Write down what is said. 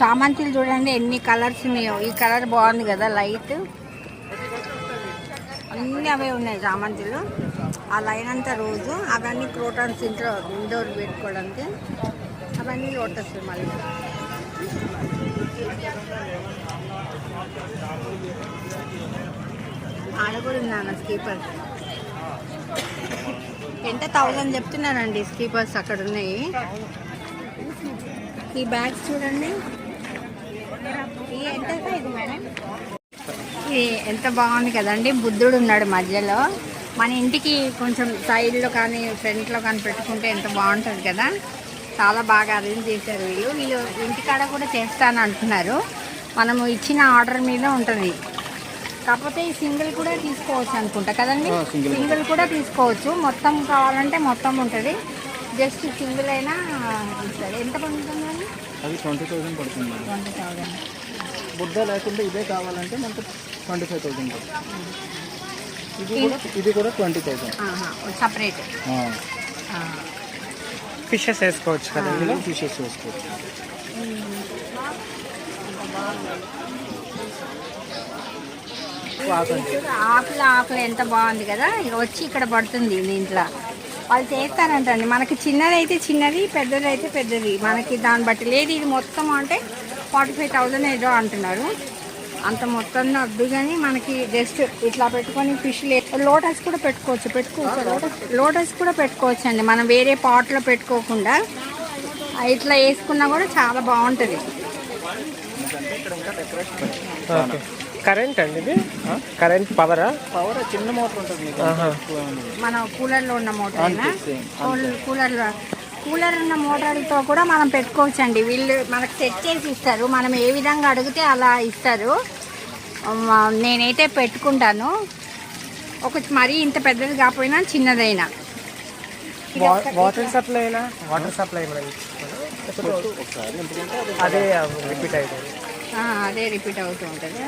చామంతులు చూడండి ఎన్ని కలర్స్ ఉన్నాయో. ఈ కలర్ బాగుంది కదా లైట్. అన్నీ అవే ఉన్నాయి చామంతులు. ఆ లైన్ అంతా రోజు. అవన్నీ క్రోటాన్స్ ఇంట్లో ఇండోర్ పెట్టుకోవడానికి. అవన్నీ లోటస్ మళ్ళీ. ఆడ కూడా ఉన్నాను స్కీపర్. ఎంత థౌజండ్ చెప్తున్నానండి స్కీపర్స్ అక్కడ ఉన్నాయి. ఈ బ్యాగ్స్ చూడండి ఈ ఎంత ఇది మేడం ఇది ఎంత బాగుంది కదండి. బుద్ధుడు ఉన్నాడు మధ్యలో. మన ఇంటికి కొంచెం సైడ్లో కానీ ఫ్రంట్లో కానీ పెట్టుకుంటే ఎంత బాగుంటుంది కదా. చాలా బాగా అరేంజ్ చేశారు వీళ్ళు. వీళ్ళు ఇంటికాడ కూడా చేస్తాను అంటున్నారు. మనము ఇచ్చిన ఆర్డర్ మీద ఉంటుంది. కాకపోతే ఈ సింగిల్ కూడా తీసుకోవచ్చు అనుకుంటా కదండి. సింగిల్ కూడా తీసుకోవచ్చు. మొత్తం కావాలంటే మొత్తం ఉంటుంది. జస్ట్ సింగిల్ అయినా ఇస్తారు. ఎంత పడుతుందండి అది ట్వంటీ థౌసండ్ పడుతుంది ట్వంటీ థౌజండ్ బుద్ధ లేకుండా ఇదే కావాలంటే మనకు ట్వంటీ ఫైవ్ థౌసండ్ ఇది కూడా ఇది? కూడా ట్వంటీ థౌసండ్ సపరేట్ ఫిషెస్ వేసుకోవచ్చు కదా ఇందులో? ఫిషెస్ వేసుకోవచ్చు. ఆకులు ఆకులు ఎంత బాగుంది కదా? ఇక వచ్చి ఇక్కడ పడుతుంది దీంట్లో వాళ్ళు చేస్తారంటండి. మనకి చిన్నది అయితే చిన్నది పెద్దది అయితే పెద్దది. మనకి దాన్ని బట్టి లేదు. ఇది మొత్తం అంటే ఫార్టీ ఫైవ్ థౌజండ్ ఏదో అంటున్నారు. అంత మొత్తం వద్దు కానీ మనకి జస్ట్ ఇట్లా పెట్టుకొని ఫిష్ లోటస్ కూడా పెట్టుకోవచ్చు పెట్టుకోవచ్చు. లోటస్ లోటస్ కూడా పెట్టుకోవచ్చు అండి మనం వేరే పాట్లో పెట్టుకోకుండా ఇట్లా వేసుకున్నా కూడా చాలా బాగుంటుంది. కరెంట్ అండి ఇది? కరెంట్ పవరా? పవర్ చిన్న మోటార్ ఉంటుంది. మన కూలర్లో ఉన్న మోటార్ కూలర్లో కూలర్ ఉన్న మోటార్లతో కూడా మనం పెట్టుకోవచ్చు అండి వీళ్ళు మనకు సెట్ చేసి ఇస్తారు. మనం ఏ విధంగా అడిగితే అలా ఇస్తారు. నేనైతే పెట్టుకుంటాను. ఒక మరీ ఇంత పెద్దది కాకపోయినా చిన్నదైనా. వాటర్ సప్లై వాటర్ సప్లై అది రిపీట్ అవుతుంది అదే రిపీట్ అవుతూ ఉంటుంది.